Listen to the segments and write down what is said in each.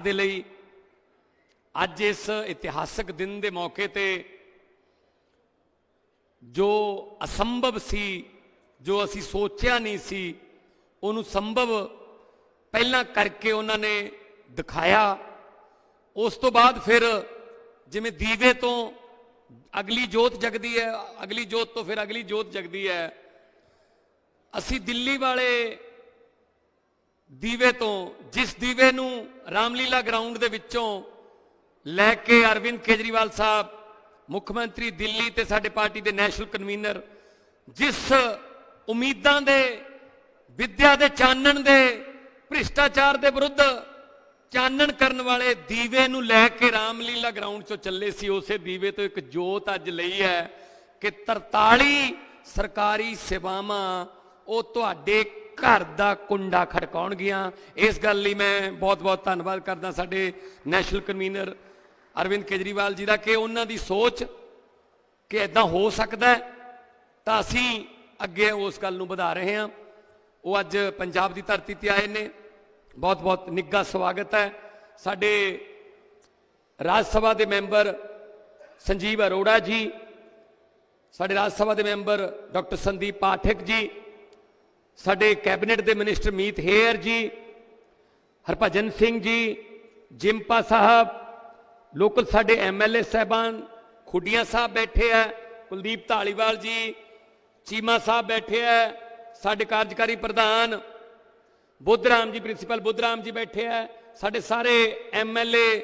ਦੇ ਲਈ ਅੱਜ ਇਸ ਇਤਿਹਾਸਕ ਦਿਨ ਦੇ ਮੌਕੇ ਤੇ ਜੋ ਅਸੰਭਵ ਸੀ, ਜੋ ਅਸੀਂ ਸੋਚਿਆ ਨਹੀਂ ਸੀ, ਉਹਨੂੰ ਸੰਭਵ ਪਹਿਲਾਂ ਕਰਕੇ ਉਹਨਾਂ ਨੇ ਦਿਖਾਇਆ। ਉਸ ਤੋਂ ਬਾਅਦ ਫਿਰ ਜਿਵੇਂ ਦੀਵੇ ਤੋਂ ਅਗਲੀ ਜੋਤ ਜਗਦੀ ਹੈ, ਅਗਲੀ ਜੋਤ ਤੋਂ ਫਿਰ ਅਗਲੀ ਜੋਤ ਜਗਦੀ ਹੈ। ਅਸੀਂ ਦਿੱਲੀ ਵਾਲੇ ਦੀਵੇ ਤੋਂ, ਜਿਸ ਦੀਵੇ ਨੂੰ ਰਾਮਲੀਲਾ ਗਰਾਊਂਡ ਦੇ ਵਿੱਚੋਂ ਲੈ ਕੇ ਅਰਵਿੰਦ ਕੇਜਰੀਵਾਲ ਸਾਹਿਬ, ਮੁੱਖ ਮੰਤਰੀ ਦਿੱਲੀ ਤੇ ਸਾਡੇ ਪਾਰਟੀ ਦੇ ਨੈਸ਼ਨਲ ਕਨਵੀਨਰ, ਜਿਸ ਉਮੀਦਾਂ ਦੇ, ਵਿਦਿਆ ਦੇ ਚਾਨਣ ਦੇ, ਭ੍ਰਿਸ਼ਟਾਚਾਰ ਦੇ ਵਿਰੁੱਧ ਚਾਨਣ ਕਰਨ ਵਾਲੇ ਦੀਵੇ ਨੂੰ ਲੈ ਕੇ ਰਾਮਲੀਲਾ ਗਰਾਊਂਡ 'ਚੋਂ ਚੱਲੇ ਸੀ, ਉਸੇ ਦੀਵੇ ਤੋਂ ਇੱਕ ਜੋਤ ਅੱਜ ਲਈ ਹੈ ਕਿ 43 ਸਰਕਾਰੀ ਸੇਵਾਵਾਂ ਉਹ ਤੁਹਾਡੇ ਘਰ ਦਾ ਕੁੰਡਾ ਖੜਕਾਉਣਗੀਆਂ ਇਸ ਗੱਲ ਲਈ ਮੈਂ ਬਹੁਤ-ਬਹੁਤ ਧੰਨਵਾਦ ਕਰਦਾ ਸਾਡੇ ਨੈਸ਼ਨਲ ਕਨਵੀਨਰ ਅਰਵਿੰਦ ਕੇਜਰੀਵਾਲ ਜੀ ਦਾ ਕਿ ਉਹਨਾਂ ਦੀ ਸੋਚ ਕਿ ਇਦਾਂ ਹੋ ਸਕਦਾ ਤਾਂ ਅਸੀਂ ਅੱਗੇ ਉਸ ਗੱਲ ਨੂੰ ਵਧਾ ਰਹੇ ਹਾਂ। ਉਹ ਅੱਜ ਪੰਜਾਬ ਦੀ ਧਰਤੀ ਤੇ ਆਏ ਨੇ। ਬਹੁਤ-ਬਹੁਤ ਨਿੱਘਾ ਸਵਾਗਤ ਹੈ। ਸਾਡੇ ਰਾਜ ਸਭਾ ਦੇ ਮੈਂਬਰ ਸੰਜੀਵ ਅਰੋੜਾ ਜੀ, ਸਾਡੇ ਰਾਜ ਸਭਾ ਦੇ ਮੈਂਬਰ ਡਾਕਟਰ ਸੰਦੀਪ ਪਾਠਕ ਜੀ ਸਾਡੇ ਕੈਬਨਿਟ ਦੇ ਮਿਨਿਸਟਰ ਮੀਤ ਹੇਅਰ ਜੀ, ਹਰਭਜਨ ਸਿੰਘ ਜੀ, ਜਿੰਪਾ ਸਾਹਿਬ, ਲੋਕਲ ਸਾਡੇ ਐਮਐਲਏ ਸਹਿਬਾਨ, ਖੁੱਡੀਆਂ ਸਾਹਿਬ ਬੈਠੇ ਆ ਕੁਲਦੀਪ ਢਾਲੀਵਾਲ ਜੀ, ਚੀਮਾ ਸਾਹਿਬ ਬੈਠੇ ਆ ਸਾਡੇ ਕਾਰਜਕਾਰੀ ਪ੍ਰਧਾਨ, ਬੁੱਧਰਾਮ ਜੀ, ਪ੍ਰਿੰਸੀਪਲ ਬੁੱਧਰਾਮ ਜੀ ਬੈਠੇ ਆ ਸਾਡੇ ਸਾਰੇ ਐਮਐਲਏ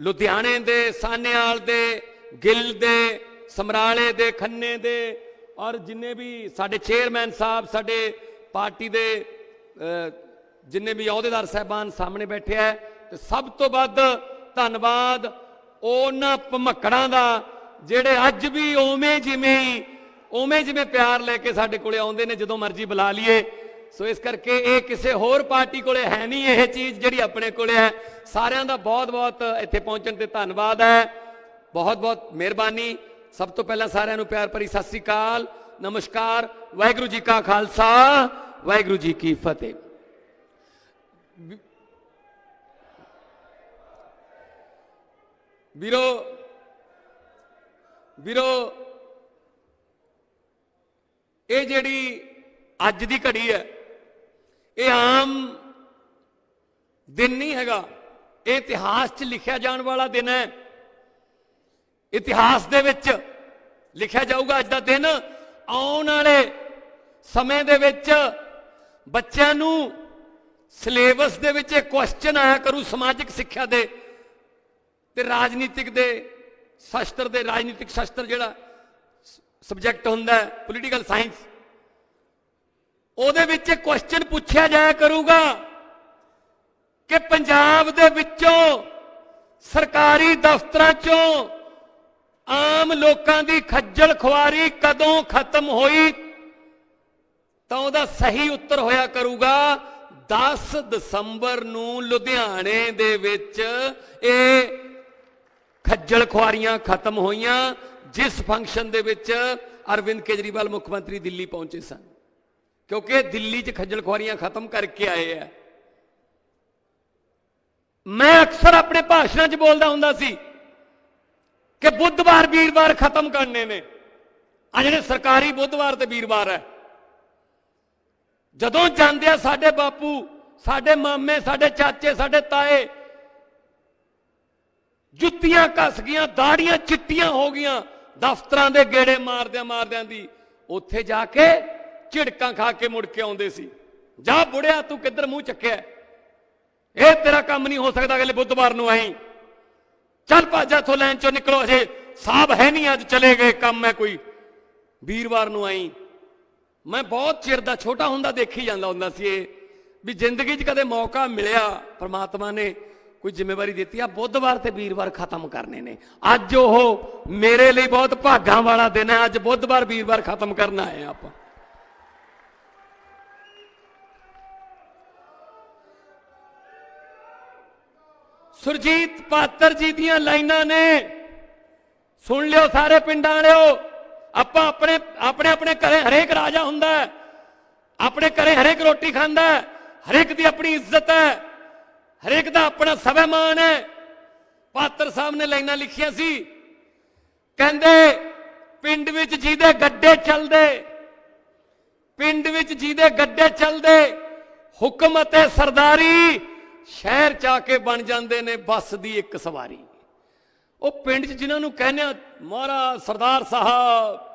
ਲੁਧਿਆਣੇ ਦੇ ਸਾਨੇਵਾਲ ਦੇ, ਗਿੱਲ ਦੇ, ਸਮਰਾਲੇ ਦੇ, ਖੰਨੇ ਦੇ ਔਰ ਜਿੰਨੇ ਵੀ ਸਾਡੇ ਚੇਅਰਮੈਨ ਸਾਹਿਬ, ਸਾਡੇ ਪਾਰਟੀ ਦੇ ਅਹ, ਜਿੰਨੇ ਵੀ ਅਹੁਦੇਦਾਰ ਸਹਿਬਾਨ ਸਾਹਮਣੇ ਬੈਠੇ ਆ ਤੇ ਸਭ ਤੋਂ ਵੱਧ ਧੰਨਵਾਦ ਉਹਨਾਂ ਭਮੱਕੜਾਂ ਦਾ ਜਿਹੜੇ ਅੱਜ ਵੀ ਉਵੇਂ ਜਿਵੇਂ ਉਵੇਂ ਜਿਵੇਂ ਪਿਆਰ ਲੈ ਕੇ ਸਾਡੇ ਕੋਲੇ ਆਉਂਦੇ ਨੇ ਜਦੋਂ ਮਰਜ਼ੀ ਬੁਲਾ ਲਈਏ। ਸੋ ਇਸ ਕਰਕੇ ਇਹ ਕਿਸੇ ਹੋਰ ਪਾਰਟੀ ਕੋਲੇ ਹੈ ਨਹੀਂ ਇਹ ਚੀਜ਼ ਜਿਹੜੀ ਆਪਣੇ ਕੋਲੇ ਹੈ। ਸਾਰਿਆਂ ਦਾ ਬਹੁਤ-ਬਹੁਤ ਇੱਥੇ ਪਹੁੰਚਣ ਤੇ ਧੰਨਵਾਦ ਹੈ। ਬਹੁਤ-ਬਹੁਤ ਮਿਹਰਬਾਨੀ। ਸਭ ਤੋਂ ਪਹਿਲਾਂ ਸਾਰਿਆਂ ਨੂੰ ਪਿਆਰ ਭਰੀ ਸਤਿ ਸ੍ਰੀ ਅਕਾਲ। ਨਮਸਕਾਰ। ਵਾਹਿਗੁਰੂ ਜੀ ਕਾ ਖਾਲਸਾ। ਵਾਹਿਗੁਰੂ ਜੀ ਕੀ ਫਤਿਹ। ਵੀਰੋ ਵੀਰੋ, ਇਹ ਜਿਹੜੀ ਅੱਜ ਦੀ ਘੜੀ ਹੈ, ਇਹ ਆਮ ਦਿਨ ਨਹੀਂ ਹੈਗਾ। ਇਹ ਇਤਿਹਾਸ 'ਚ ਲਿਖਿਆ ਜਾਣ ਵਾਲਾ ਦਿਨ ਹੈ। ਇਤਿਹਾਸ ਦੇ ਵਿੱਚ ਲਿਖਿਆ ਜਾਊਗਾ ਅੱਜ ਦਾ ਦਿਨ। ਆਉਣ ਵਾਲੇ ਸਮੇਂ ਦੇ ਵਿੱਚ ਬੱਚਿਆਂ ਨੂੰ ਸਿਲੇਬਸ ਦੇ ਵਿੱਚ ਇਹ ਕੁਐਸਚਨ ਆਇਆ ਕਰੂ ਸਮਾਜਿਕ ਸਿੱਖਿਆ ਦੇ ਤੇ ਰਾਜਨੀਤਿਕ ਦੇ, ਸ਼ਾਸਤਰ ਦੇ, ਰਾਜਨੀਤਿਕ ਸ਼ਾਸਤਰ ਜਿਹੜਾ ਸਬਜੈਕਟ ਹੁੰਦਾ ਪੋਲੀਟੀਕਲ ਸਾਇੰਸ ਉਹਦੇ ਵਿੱਚ ਇਹ ਕੁਐਸਚਨ ਪੁੱਛਿਆ ਜਾਇਆ ਕਰੂਗਾ ਕਿ ਪੰਜਾਬ ਦੇ ਵਿੱਚੋਂ ਸਰਕਾਰੀ ਦਫ਼ਤਰਾਂ ਚੋਂ ਆਮ ਲੋਕਾਂ ਦੀ ਖੱਜਲ ਖੁਆਰੀ ਕਦੋਂ ਖਤਮ ਹੋਈ? ਤਾਂ ਉਹਦਾ ਸਹੀ ਉੱਤਰ ਹੋਇਆ ਕਰੂਗਾ। 10 ਦਸੰਬਰ ਨੂੰ ਲੁਧਿਆਣੇ ਦੇ ਵਿੱਚ ਇਹ ਖੱਜਲ ਖੁਆਰੀਆਂ ਖਤਮ ਹੋਈਆਂ, ਜਿਸ ਫੰਕਸ਼ਨ ਦੇ ਵਿੱਚ ਅਰਵਿੰਦ ਕੇਜਰੀਵਾਲ ਮੁੱਖ ਮੰਤਰੀ ਦਿੱਲੀ ਪਹੁੰਚੇ ਸਨ। ਕਿਉਂਕਿ ਦਿੱਲੀ 'ਚ ਖੱਜਲ ਖੁਆਰੀਆਂ ਖਤਮ ਕਰਕੇ ਆਏ ਆ। ਮੈਂ ਅਕਸਰ ਆਪਣੇ ਭਾਸ਼ਣਾਂ 'ਚ ਬੋਲਦਾ ਹੁੰਦਾ ਸੀ ਕਿ ਬੁੱਧਵਾਰ ਵੀਰਵਾਰ ਖਤਮ ਕਰਨੇ ਨੇ। ਆ ਜਿਹੜੇ ਸਰਕਾਰੀ ਬੁੱਧਵਾਰ ਤੇ ਵੀਰਵਾਰ ਹੈ। ਜਦੋਂ ਜਾਂਦੇ ਆ ਸਾਡੇ ਬਾਪੂ, ਸਾਡੇ ਮਾਮੇ, ਸਾਡੇ ਚਾਚੇ, ਸਾਡੇ ਤਾਏ, ਜੁੱਤੀਆਂ ਕੱਸ ਗਈਆਂ, ਦਾੜੀਆਂ ਚਿੱਟੀਆਂ ਹੋ ਗਈਆਂ, ਦਫ਼ਤਰਾਂ ਦੇ ਗੇੜੇ ਮਾਰਦਿਆਂ ਮਾਰਦਿਆਂ ਦੀ, ਉੱਥੇ ਜਾ ਕੇ ਝਿੜਕਾਂ ਖਾ ਕੇ ਮੁੜ ਕੇ ਆਉਂਦੇ ਸੀ। ਜਾ ਬੁੜਿਆ, ਤੂੰ ਕਿੱਧਰ ਮੂੰਹ ਚੱਕਿਆ? ਇਹ ਤੇਰਾ ਕੰਮ ਨਹੀਂ ਹੋ ਸਕਦਾ, ਅਗਲੇ ਬੁੱਧਵਾਰ ਨੂੰ ਆਈ ਚੱਲ ਭਾਜਾ ਥੋ ਲੈਣ ਚੋਂ ਨਿਕਲੋ, ਅਜੇ ਸਾਹਬ ਹੈ ਨਹੀਂ, ਅੱਜ ਚਲੇ ਗਏ ਕੰਮ ਹੈ ਕੋਈ। ਵੀਰਵਾਰ ਨੂੰ ਆਈ ਮੈਂ ਬਹੁਤ ਚਿਰ ਦਾ ਛੋਟਾ ਹੁੰਦਾ ਦੇਖੀ ਜਾਂਦਾ ਹੁੰਦਾ ਸੀ ਇਹ, ਵੀ ਜ਼ਿੰਦਗੀ 'ਚ ਕਦੇ ਮੌਕਾ ਮਿਲਿਆ, ਪ੍ਰਮਾਤਮਾ ਨੇ ਕੋਈ ਜ਼ਿੰਮੇਵਾਰੀ ਦਿੱਤੀ ਆ ਬੁੱਧਵਾਰ ਤੇ ਵੀਰਵਾਰ ਖਤਮ ਕਰਨੇ ਨੇ। ਅੱਜ ਉਹ ਮੇਰੇ ਲਈ ਬਹੁਤ ਭਾਗਾਂ ਵਾਲਾ ਦਿਨ ਹੈ, ਅੱਜ ਬੁੱਧਵਾਰ, ਵੀਰਵਾਰ ਖਤਮ ਕਰਨ ਆਏ ਆ ਆਪਾਂ। ਸੁਰਜੀਤ ਪਾਤਰ ਜੀ ਦੀਆਂ ਲਾਈਨਾਂ ਨੇ। ਸੁਣ ਲਿਓ ਸਾਰੇ ਪਿੰਡਾਂ ਵਾਲਿਓ। ਆਪਾਂ ਆਪਣੇ ਆਪਣੇ ਆਪਣੇ ਘਰੇ ਹਰੇਕ ਰਾਜਾ ਹੁੰਦਾ ਹੈ। ਆਪਣੇ ਘਰੇ ਹਰੇਕ ਰੋਟੀ ਖਾਂਦਾ ਹੈ। ਹਰੇਕ ਦੀ ਆਪਣੀ ਇੱਜ਼ਤ ਹੈ। ਹਰੇਕ ਦਾ ਆਪਣਾ ਸਵੈਮਾਨ ਹੈ। ਪਾਤਰ ਸਾਹਿਬ ਨੇ ਲਾਈਨਾਂ ਲਿਖੀਆਂ ਸੀ। ਕਹਿੰਦੇ, ਪਿੰਡ ਵਿੱਚ ਜਿਹਦੇ ਗੱਡੇ ਚੱਲਦੇ, ਪਿੰਡ ਵਿੱਚ ਜਿਹਦੇ ਗੱਡੇ ਚੱਲਦੇ, ਹੁਕਮ ਅਤੇ ਸਰਦਾਰੀ ਸ਼ਹਿਰ ਚ ਆ ਕੇ ਬਣ ਜਾਂਦੇ ਨੇ, ਬੱਸ ਦੀ ਇੱਕ ਸਵਾਰੀ। ਉਹ ਪਿੰਡ 'ਚ ਜਿਨ੍ਹਾਂ ਨੂੰ ਕਹਿੰਦੇ ਆ, ਮਹਾਰਾਜ ਸਰਦਾਰ ਸਾਹਿਬ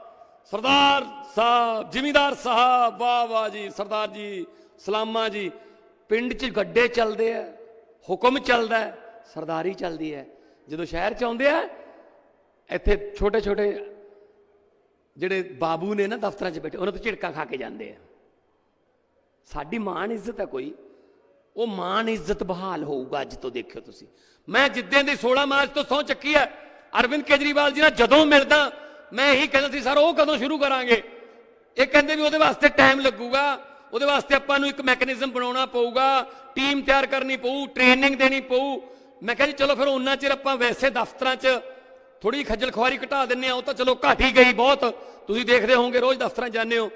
ਸਰਦਾਰ ਸਾਹਿਬ, ਜਿਮੀਦਾਰ ਸਾਹਿਬ, ਵਾਹ ਵਾਹ ਜੀ, ਸਰਦਾਰ ਜੀ, ਸਲਾਮਾ ਜੀ। ਪਿੰਡ 'ਚ ਗੱਡੇ ਚੱਲਦੇ ਆ, ਹੁਕਮ ਚੱਲਦਾ ਸਰਦਾਰੀ ਚੱਲਦੀ ਹੈ। ਜਦੋਂ ਸ਼ਹਿਰ 'ਚ ਆਉਂਦੇ ਆ, ਇੱਥੇ ਛੋਟੇ ਛੋਟੇ ਜਿਹੜੇ ਬਾਬੂ ਨੇ ਨਾ ਦਫ਼ਤਰਾਂ 'ਚ ਬੈਠੇ, ਉਹਨਾਂ ਤੋਂ ਝਿੜਕਾ ਖਾ ਕੇ ਜਾਂਦੇ ਆ। ਸਾਡੀ ਮਾਣ ਇੱਜ਼ਤ ਹੈ ਕੋਈ। ਉਹ ਮਾਣ ਇੱਜ਼ਤ ਬਹਾਲ ਹੋਊਗਾ ਅੱਜ ਤੋਂ ਦੇਖਿਓ ਤੁਸੀਂ। ਮੈਂ ਜਿੱਦਾਂ ਦੀ 16 ਮਾਰਚ ਤੋਂ ਸਹੁੰ ਚੱਕੀ ਹੈ ਅਰਵਿੰਦ ਕੇਜਰੀਵਾਲ ਜੀ ਨਾਲ ਜਦੋਂ ਮਿਲਦਾ ਮੈਂ ਇਹੀ ਕਹਿੰਦਾ ਸੀ, ਸਰ, ਉਹ ਕਦੋਂ ਸ਼ੁਰੂ ਕਰਾਂਗੇ? ਇਹ ਕਹਿੰਦੇ ਵੀ ਉਹਦੇ ਵਾਸਤੇ ਟਾਈਮ ਲੱਗੂਗਾ। ਉਹਦੇ ਵਾਸਤੇ ਆਪਾਂ ਨੂੰ ਇੱਕ ਮੈਕੈਨਿਜ਼ਮ ਬਣਾਉਣਾ ਪਊਗਾ। ਟੀਮ ਤਿਆਰ ਕਰਨੀ ਪਊ ਟ੍ਰੇਨਿੰਗ ਦੇਣੀ ਪਊ। ਮੈਂ ਕਿਹਾ ਜੀ, ਚਲੋ ਫਿਰ ਉਹਨਾਂ ਚਿਰ ਆਪਾਂ ਵੈਸੇ ਦਫ਼ਤਰਾਂ 'ਚ ਥੋੜੀ ਖੱਜਲ ਖੁਆਰੀ ਘਟਾ ਦਿੰਨੇ ਆ ਉਹ ਤਾਂ ਚਲੋ ਘਟ ਹੀ ਗਈ ਬਹੁਤ। ਤੁਸੀਂ ਦੇਖਦੇ ਹੋਵੋਗੇ, ਰੋਜ਼ ਦਫ਼ਤਰਾਂ ਜਾਂਦੇ ਹੋ।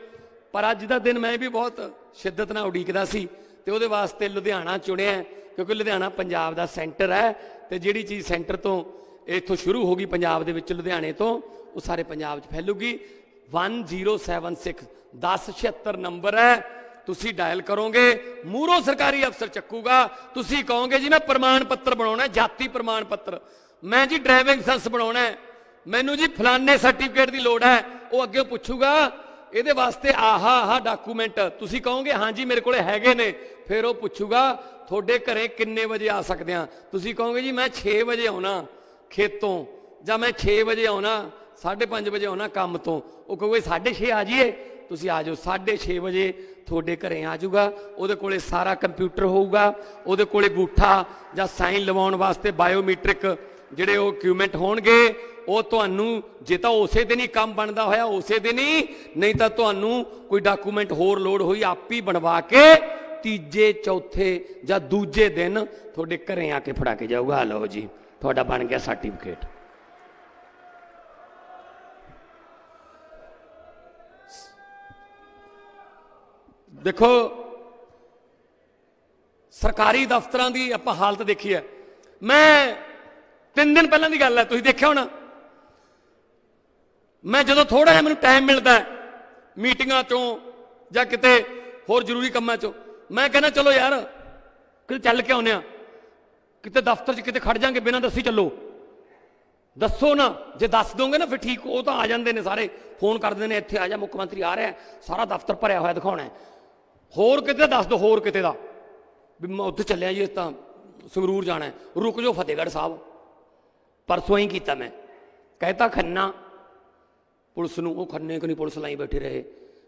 ਪਰ ਅੱਜ ਦਾ ਦਿਨ ਮੈਂ ਵੀ ਬਹੁਤ ਸ਼ਿੱਦਤ ਨਾਲ ਉਡੀਕਦਾ ਸੀ ਤੇ ਉਹਦੇ ਵਾਸਤੇ ਲੁਧਿਆਣਾ ਚੁਣਿਆ ਕਿਉਂਕਿ ਲੁਧਿਆਣਾ ਪੰਜਾਬ ਦਾ ਸੈਂਟਰ ਹੈ ਤੇ ਜਿਹੜੀ ਚੀਜ਼ ਸੈਂਟਰ ਤੋਂ ਇੱਥੋਂ ਸ਼ੁਰੂ ਹੋ ਗਈ ਪੰਜਾਬ ਦੇ ਵਿੱਚ ਲੁਧਿਆਣੇ ਤੋਂ ਉਹ ਸਾਰੇ ਪੰਜਾਬ 'ਚ ਫੈਲੂਗੀ। 1076 1076 ਨੰਬਰ ਹੈ। ਤੁਸੀਂ ਡਾਇਲ ਕਰੋਗੇ ਮੂਰੋ ਸਰਕਾਰੀ ਅਫਸਰ ਚੱਕੂਗਾ। ਤੁਸੀਂ ਕਹੋਗੇ, ਜੀ ਮੈਂ ਪ੍ਰਮਾਣ ਪੱਤਰ ਬਣਾਉਣਾ ਜਾਤੀ ਪ੍ਰਮਾਣ ਪੱਤਰ। ਮੈਂ ਜੀ ਡਰਾਈਵਿੰਗ ਲਾਇਸੈਂਸ ਬਣਾਉਣਾ ਮੈਨੂੰ ਜੀ ਫਲਾਣੇ ਸਰਟੀਫਿਕੇਟ ਦੀ ਲੋੜ ਹੈ। ਉਹ ਅੱਗੇ ਪੁੱਛੂਗਾ, ਇਹਦੇ ਵਾਸਤੇ ਆਹਾ ਆਹਾ ਡਾਕੂਮੈਂਟ ਤੁਸੀਂ ਕਹੋਗੇ ਹਾਂਜੀ ਮੇਰੇ ਕੋਲੇ ਹੈਗੇ ਨੇ। ਫਿਰ ਉਹ ਪੁੱਛੂਗਾ, ਤੁਹਾਡੇ ਘਰੇ ਕਿੰਨੇ ਵਜੇ ਆ ਸਕਦੇ ਆ? ਤੁਸੀਂ ਕਹੋਗੇ, ਜੀ ਮੈਂ 6 ਵਜੇ ਆਉਣਾ ਖੇਤੋਂ। ਜਾਂ ਮੈਂ 6 ਵਜੇ ਆਉਣਾ। 5:30 ਵਜੇ ਆਉਣਾ ਕੰਮ ਤੋਂ। ਉਹ ਕਹੋਗੇ 6:30 ਆ ਜਾਈਏ। ਤੁਸੀਂ ਆ ਜਾਓ 6:30 ਵਜੇ ਤੁਹਾਡੇ ਘਰੇ ਆ ਜਾਊਗਾ। ਉਹਦੇ ਕੋਲੇ ਸਾਰਾ ਕੰਪਿਊਟਰ ਹੋਊਗਾ। ਉਹਦੇ ਕੋਲੇ ਗੂਠਾ ਜਾਂ ਸਾਈਨ ਲਵਾਉਣ ਵਾਸਤੇ ਬਾਇਓਮੈਟ੍ਰਿਕ ਜਿਹੜੇ ਉਹ ਇਕਵਿਪਮੈਂਟ ਹੋਣਗੇ, ਉਹ ਤੁਹਾਨੂੰ ਜੇ ਤਾਂ ਉਸੇ ਦਿਨ ਹੀ ਕੰਮ ਬਣਦਾ ਹੋਇਆ, ਉਸੇ ਦਿਨ ਹੀ। ਨਹੀਂ ਤਾਂ ਤੁਹਾਨੂੰ ਕੋਈ ਡਾਕੂਮੈਂਟ ਹੋਰ ਲੋਡ ਹੋਈ, ਆਪ ਹੀ ਬਣਵਾ ਕੇ ਤੀਜੇ, ਚੌਥੇ ਜਾਂ ਦੂਜੇ ਦਿਨ ਤੁਹਾਡੇ ਘਰੇ ਆ ਕੇ ਫੜਾ ਕੇ ਜਾਊਗਾ। ਲਓ ਜੀ, ਤੁਹਾਡਾ ਬਣ ਗਿਆ ਸਰਟੀਫਿਕੇਟ ਦੇਖੋ, ਸਰਕਾਰੀ ਦਫ਼ਤਰਾਂ ਦੀ ਆਪਾਂ ਹਾਲਤ ਦੇਖੀ ਹੈ। ਮੈਂ ਤਿੰਨ ਦਿਨ ਪਹਿਲਾਂ ਦੀ ਗੱਲ ਹੈ, ਤੁਸੀਂ ਦੇਖਿਆ ਹੋਣਾ। ਮੈਂ ਜਦੋਂ ਥੋੜਾ ਜਿਹਾ ਮੈਨੂੰ ਟਾਈਮ ਮਿਲਦਾ ਮੀਟਿੰਗਾਂ ਚੋਂ ਜਾਂ ਕਿਤੇ ਹੋਰ ਜ਼ਰੂਰੀ ਕੰਮਾਂ ਚੋਂ, ਮੈਂ ਕਹਿੰਦਾ, ਚਲੋ ਯਾਰ, ਕਿਤੇ ਚੱਲ ਕੇ ਆਉਂਦੇ ਆ ਕਿਤੇ ਦਫ਼ਤਰ 'ਚ ਕਿਤੇ ਖੜ ਜਾਾਂਗੇ, ਬਿਨਾਂ ਦੱਸੀ ਚੱਲੋ। ਦੱਸੋ ਨਾ, ਜੇ ਦੱਸ ਦੋਗੇ ਨਾ, ਫਿਰ ਠੀਕ, ਉਹ ਤਾਂ ਆ ਜਾਂਦੇ ਨੇ ਸਾਰੇ। ਫੋਨ ਕਰਦੇ ਨੇ, ਇੱਥੇ ਆ ਜਾ, ਮੁੱਖ ਮੰਤਰੀ ਆ ਰਿਹਾ ਸਾਰਾ ਦਫ਼ਤਰ ਭਰਿਆ ਹੋਇਆ ਦਿਖਾਉਣਾ ਹੋਰ ਕਿਤੇ ਦੱਸ ਦੋ ਹੋਰ ਕਿਤੇ ਦਾ। ਵੀ ਮੈਂ ਉੱਥੇ ਚੱਲਿਆ ਜੀ ਤਾਂ ਸੰਗਰੂਰ ਜਾਣਾ ਰੁਕ ਜਾਓ ਫਤਿਹਗੜ੍ਹ ਸਾਹਿਬ। ਪਰਸੋਂ ਹੀ ਕੀਤਾ ਮੈਂ। ਕਹਿਤਾ ਖੰਨਾ। ਪੁਲਿਸ ਨੂੰ, ਉਹ ਖੰਨੇ ਕੋ ਨਹੀਂ ਪੁਲਿਸ ਲਾਈ ਬੈਠੇ ਰਹੇ।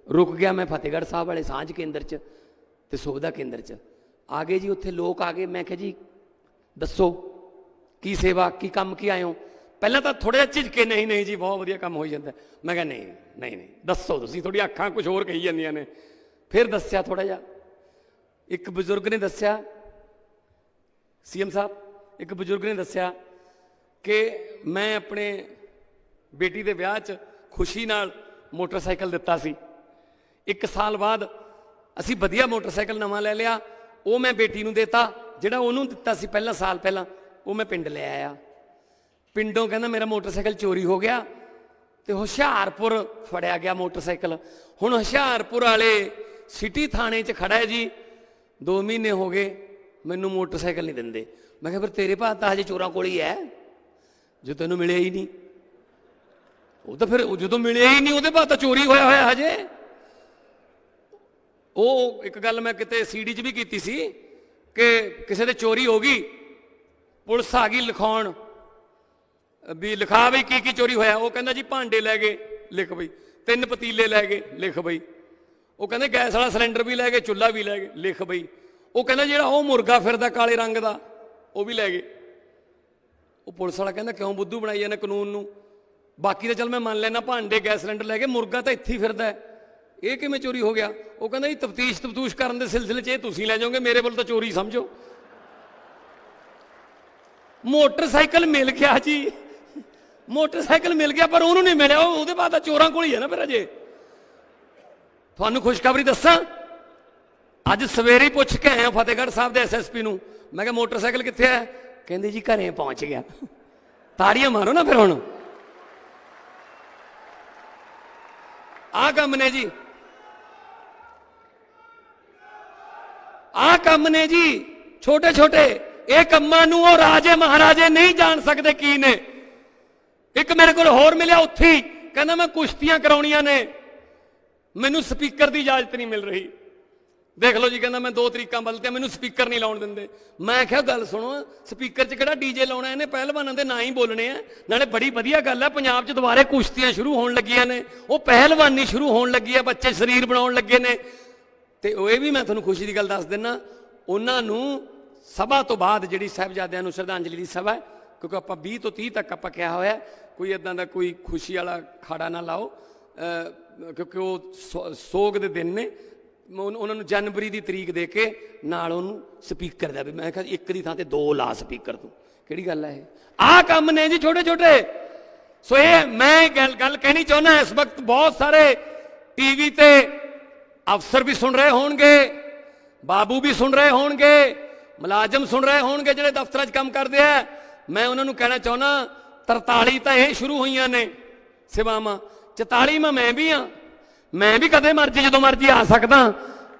ਰੁਕ ਗਿਆ ਮੈਂ ਫਤਿਹਗੜ੍ਹ ਸਾਹਿਬ ਵਾਲੇ ਸਾਂਝ ਕੇਂਦਰ 'ਚ ਤੇ ਸੁਵਿਧਾ ਕੇਂਦਰ 'ਚ। ਆ ਗਏ ਜੀ ਉੱਥੇ ਲੋਕ ਆ ਗਏ। ਮੈਂ ਕਿਹਾ ਜੀ, ਦੱਸੋ, ਕੀ ਸੇਵਾ, ਕੀ ਕੰਮ, ਕੀ ਆਇਓ ਪਹਿਲਾਂ ਤਾਂ ਥੋੜਾ ਜਿਹਾ ਝਿਜਕੇ, ਨਹੀਂ ਨਹੀਂ ਜੀ, ਬਹੁਤ ਵਧੀਆ ਕੰਮ ਹੋਈ ਜਾਂਦਾ। ਮੈਂ ਕਿਹਾ, ਨਹੀਂ ਨਹੀਂ ਨਹੀਂ, ਦੱਸੋ ਤੁਸੀਂ। ਤੁਹਾਡੀ ਅੱਖਾਂ ਕੁਝ ਹੋਰ ਕਹੀ ਜਾਂਦੀਆਂ ਨੇ। ਫਿਰ ਦੱਸਿਆ ਥੋੜਾ ਜਿਹਾ। ਇੱਕ ਬਜ਼ੁਰਗ ਨੇ ਦੱਸਿਆ, ਸੀਐਮ ਸਾਹਿਬ, ਇੱਕ ਬਜ਼ੁਰਗ ਨੇ ਦੱਸਿਆ ਕਿ ਮੈਂ ਆਪਣੇ ਬੇਟੀ ਦੇ ਵਿਆਹ 'ਚ ਖੁਸ਼ੀ ਨਾਲ ਮੋਟਰਸਾਈਕਲ ਦਿੱਤਾ ਸੀ। ਇੱਕ ਸਾਲ ਬਾਅਦ ਅਸੀਂ ਵਧੀਆ ਮੋਟਰਸਾਈਕਲ ਨਵਾਂ ਲੈ ਲਿਆ, ਉਹ ਮੈਂ ਬੇਟੀ ਨੂੰ ਦਿੱਤਾ, ਜਿਹੜਾ ਉਹਨੂੰ ਦਿੱਤਾ ਸੀ ਪਹਿਲਾਂ, ਸਾਲ ਪਹਿਲਾਂ, ਉਹ ਮੈਂ ਪਿੰਡ ਲੈ ਆਇਆ। ਪਿੰਡੋਂ ਕਹਿੰਦਾ ਮੇਰਾ ਮੋਟਰਸਾਈਕਲ ਚੋਰੀ ਹੋ ਗਿਆ ਤੇ ਹੁਸ਼ਿਆਰਪੁਰ ਫੜਿਆ ਗਿਆ ਮੋਟਰਸਾਈਕਲ। ਹੁਣ ਹੁਸ਼ਿਆਰਪੁਰ ਵਾਲੇ ਸਿਟੀ ਥਾਣੇ 'ਚ ਖੜਾ ਹੈ ਜੀ। 2 ਮਹੀਨੇ ਹੋ ਗਏ, ਮੈਨੂੰ ਮੋਟਰਸਾਈਕਲ ਨਹੀਂ ਦਿੰਦੇ। ਮੈਂ ਕਿਹਾ, ਫਿਰ ਤੇਰੇ ਭਾਅ ਤਾਂ ਹਜੇ ਚੋਰਾਂ ਕੋਲ ਹੀ ਹੈ। ਜੇ ਤੈਨੂੰ ਮਿਲਿਆ ਹੀ ਨਹੀਂ। ਉਹ ਤਾਂ ਫਿਰ ਜਦੋਂ ਮਿਲਿਆ ਹੀ ਨਹੀਂ, ਉਹਦੇ ਭਾਅ ਤਾਂ ਚੋਰੀ ਹੋਇਆ ਹੋਇਆ ਹਜੇ। ਉਹ ਇੱਕ ਗੱਲ ਮੈਂ ਕਿਤੇ ਸੀਡੀ 'ਚ ਵੀ ਕੀਤੀ ਸੀ ਕਿ ਕਿਸੇ ਦੇ ਚੋਰੀ ਹੋ ਗਈ, ਪੁਲਿਸ ਆ ਗਈ ਲਿਖਾਉਣ। ਵੀ ਲਿਖਾ ਬਈ ਕੀ ਕੀ ਚੋਰੀ ਹੋਇਆ। ਉਹ ਕਹਿੰਦਾ ਜੀ ਭਾਂਡੇ ਲੈ ਗਏ, ਲਿਖ ਬਈ। ਤਿੰਨ ਪਤੀਲੇ ਲੈ ਗਏ, ਲਿਖ ਬਈ। ਉਹ ਕਹਿੰਦੇ ਗੈਸ ਵਾਲਾ ਸਿਲੰਡਰ ਵੀ ਲੈ ਗਏ, ਚੁੱਲ੍ਹਾ ਵੀ ਲੈ ਗਏ। ਲਿਖ ਬਈ। ਉਹ ਕਹਿੰਦਾ ਜਿਹੜਾ ਉਹ ਮੁਰਗਾ ਫਿਰਦਾ ਕਾਲੇ ਰੰਗ ਦਾ, ਉਹ ਵੀ ਲੈ ਗਏ। ਉਹ ਪੁਲਿਸ ਵਾਲਾ ਕਹਿੰਦਾ, ਕਿਉਂ ਬੁੱਧੂ ਬਣਾਈ ਜਾਂਦੇ ਕਾਨੂੰਨ ਨੂੰ? ਬਾਕੀ ਤਾਂ ਚੱਲ ਮੈਂ ਮੰਨ ਲੈਣਾ ਭਾਂਡੇ ਗੈਸ ਸਿਲੰਡਰ ਲੈ ਕੇ ਮੁਰਗਾ ਤਾਂ ਇੱਥੇ ਹੀ ਫਿਰਦਾ ਇਹ ਕਿਵੇਂ ਚੋਰੀ ਹੋ ਗਿਆ? ਉਹ ਕਹਿੰਦਾ ਜੀ ਤਫਤੀਸ਼ ਤਫਤੂਸ਼ ਕਰਨ ਦੇ ਸਿਲਸਿਲੇ 'ਚ ਇਹ ਤੁਸੀਂ ਲੈ ਜਾਓਗੇ, ਮੇਰੇ ਵੱਲ ਤਾਂ ਚੋਰੀ ਸਮਝੋ। ਮੋਟਰਸਾਈਕਲ ਮਿਲ ਗਿਆ ਜੀ। ਮੋਟਰਸਾਈਕਲ ਮਿਲ ਗਿਆ, ਪਰ ਉਹਨੂੰ ਨਹੀਂ ਮਿਲਿਆ। ਉਹਦੇ ਬਾਅਦ ਤਾਂ ਚੋਰਾਂ ਕੋਲ ਹੀ ਹੈ ਨਾ ਫਿਰ ਅਜੇ। ਤੁਹਾਨੂੰ ਖੁਸ਼ਖਬਰੀ ਦੱਸਾਂ? ਅੱਜ ਸਵੇਰੇ ਪੁੱਛ ਕੇ ਆਇਆ ਫਤਿਹਗੜ੍ਹ ਸਾਹਿਬ ਦੇ ਐਸਐਸਪੀ ਨੂੰ। ਮੈਂ ਕਿਹਾ, ਮੋਟਰਸਾਈਕਲ ਕਿੱਥੇ ਹੈ? ਕਹਿੰਦੇ, ਜੀ ਘਰੇ ਪਹੁੰਚ ਗਿਆ। ਤਾੜੀਆਂ ਮਾਰੋ ਨਾ ਫਿਰ ਹੁਣ। ਆਹ ਕੰਮ ਨੇ ਜੀ। ਆਹ ਕੰਮ ਨੇ ਜੀ। ਛੋਟੇ ਛੋਟੇ ਇਹ ਕੰਮਾਂ ਨੂੰ ਉਹ ਰਾਜੇ ਮਹਾਰਾਜੇ ਨਹੀਂ ਜਾਣ ਸਕਦੇ ਕੀ ਨੇ। ਇੱਕ ਮੇਰੇ ਕੋਲ ਹੋਰ ਮਿਲਿਆ ਉੱਥੇ ਕਹਿੰਦਾ, ਮੈਂ ਕੁਸ਼ਤੀਆਂ ਕਰਾਉਣੀਆਂ ਨੇ। ਮੈਨੂੰ ਸਪੀਕਰ ਦੀ ਇਜਾਜ਼ਤ ਨਹੀਂ ਮਿਲ ਰਹੀ। ਦੇਖ ਲਓ ਜੀ, ਕਹਿੰਦਾ ਮੈਂ ਦੋ ਤਰੀਕਾਂ ਬਦਲਤੀਆਂ, ਮੈਨੂੰ ਸਪੀਕਰ ਨਹੀਂ ਲਾਉਣ ਦਿੰਦੇ। ਮੈਂ ਕਿਹਾ, ਗੱਲ ਸੁਣੋ, ਸਪੀਕਰ 'ਚ ਕਿਹੜਾ ਡੀਜੇ ਲਾਉਣਾ, ਇਹਨੇ ਪਹਿਲਵਾਨਾਂ ਦੇ ਨਾਂ ਹੀ ਬੋਲਣੇ ਆ। ਨਾਲੇ ਬੜੀ ਵਧੀਆ ਗੱਲ ਹੈ ਪੰਜਾਬ 'ਚ ਦੁਬਾਰੇ ਕੁਸ਼ਤੀਆਂ ਸ਼ੁਰੂ ਹੋਣ ਲੱਗੀਆਂ ਨੇ। ਉਹ ਪਹਿਲਵਾਨੀ ਸ਼ੁਰੂ ਹੋਣ ਲੱਗੀ ਹੈ ਬੱਚੇ ਸਰੀਰ ਬਣਾਉਣ ਲੱਗੇ ਨੇ। ਤੇ ਉਹ ਇਹ ਵੀ ਮੈਂ ਤੁਹਾਨੂੰ ਖੁਸ਼ੀ ਦੀ ਗੱਲ ਦੱਸ ਦਿੰਨਾ, ਉਹਨਾਂ ਨੂੰ ਸਭਾ ਤੋਂ ਬਾਅਦ ਜਿਹੜੀ ਸਾਹਿਬਜ਼ਾਦਿਆਂ ਨੂੰ ਸ਼ਰਧਾਂਜਲੀ ਦੀ ਸਭਾ ਕਿਉਂਕਿ ਆਪਾਂ 20 ਤੋਂ 30 ਤੱਕ ਆਪਾਂ ਕਿਹਾ ਹੋਇਆ, ਕੋਈ ਇਦਾਂ ਦਾ ਕੋਈ ਖੁਸ਼ੀ ਵਾਲਾ ਖਾੜਾ ਨਾ ਲਾਓ। ਕਿਉਂਕਿ ਉਹ ਸੋ- ਸੋਗ ਦੇ ਦਿਨ ਨੇ। ਉਹਨਾਂ ਨੂੰ ਜਨਵਰੀ ਦੀ ਤਰੀਕ ਦੇ ਕੇ ਨਾਲ ਉਹਨੂੰ ਸਪੀਕਰ ਦਾ ਵੀ ਮੈਂ ਕਿਹਾ ਇੱਕ ਦੀ ਥਾਂ ਤੇ ਦੋ ਲਾ ਸਪੀਕਰ ਤੂੰ। ਕਿਹੜੀ ਗੱਲ ਹੈ ਇਹ? ਆਹ ਕੰਮ ਨੇ ਜੀ ਛੋਟੇ ਛੋਟੇ। ਸੋ ਇਹ ਮੈਂ ਗੱਲ ਗੱਲ ਕਹਿਣੀ ਚਾਹੁੰਦਾ ਇਸ ਵਕਤ ਬਹੁਤ ਸਾਰੇ ਟੀਵੀ ਤੇ ਅਫਸਰ ਵੀ ਸੁਣ ਰਹੇ ਹੋਣਗੇ, ਬਾਬੂ ਵੀ ਸੁਣ ਰਹੇ ਹੋਣਗੇ, ਮੁਲਾਜ਼ਮ ਸੁਣ ਰਹੇ ਹੋਣਗੇ ਜਿਹੜੇ ਦਫ਼ਤਰਾਂ 'ਚ ਕੰਮ ਕਰਦੇ ਆ। ਮੈਂ ਉਹਨਾਂ ਨੂੰ ਕਹਿਣਾ ਚਾਹੁੰਦਾ 43 ਤਾਂ ਇਹ ਸ਼ੁਰੂ ਹੋਈਆਂ ਨੇ ਸੇਵਾਵਾਂ। 44 ਮੈਂ ਮੈਂ ਵੀ ਆ। ਮੈਂ ਵੀ ਕਦੇ ਮਰਜ਼ੀ ਜਦੋਂ ਮਰਜ਼ੀ ਆ ਸਕਦਾ।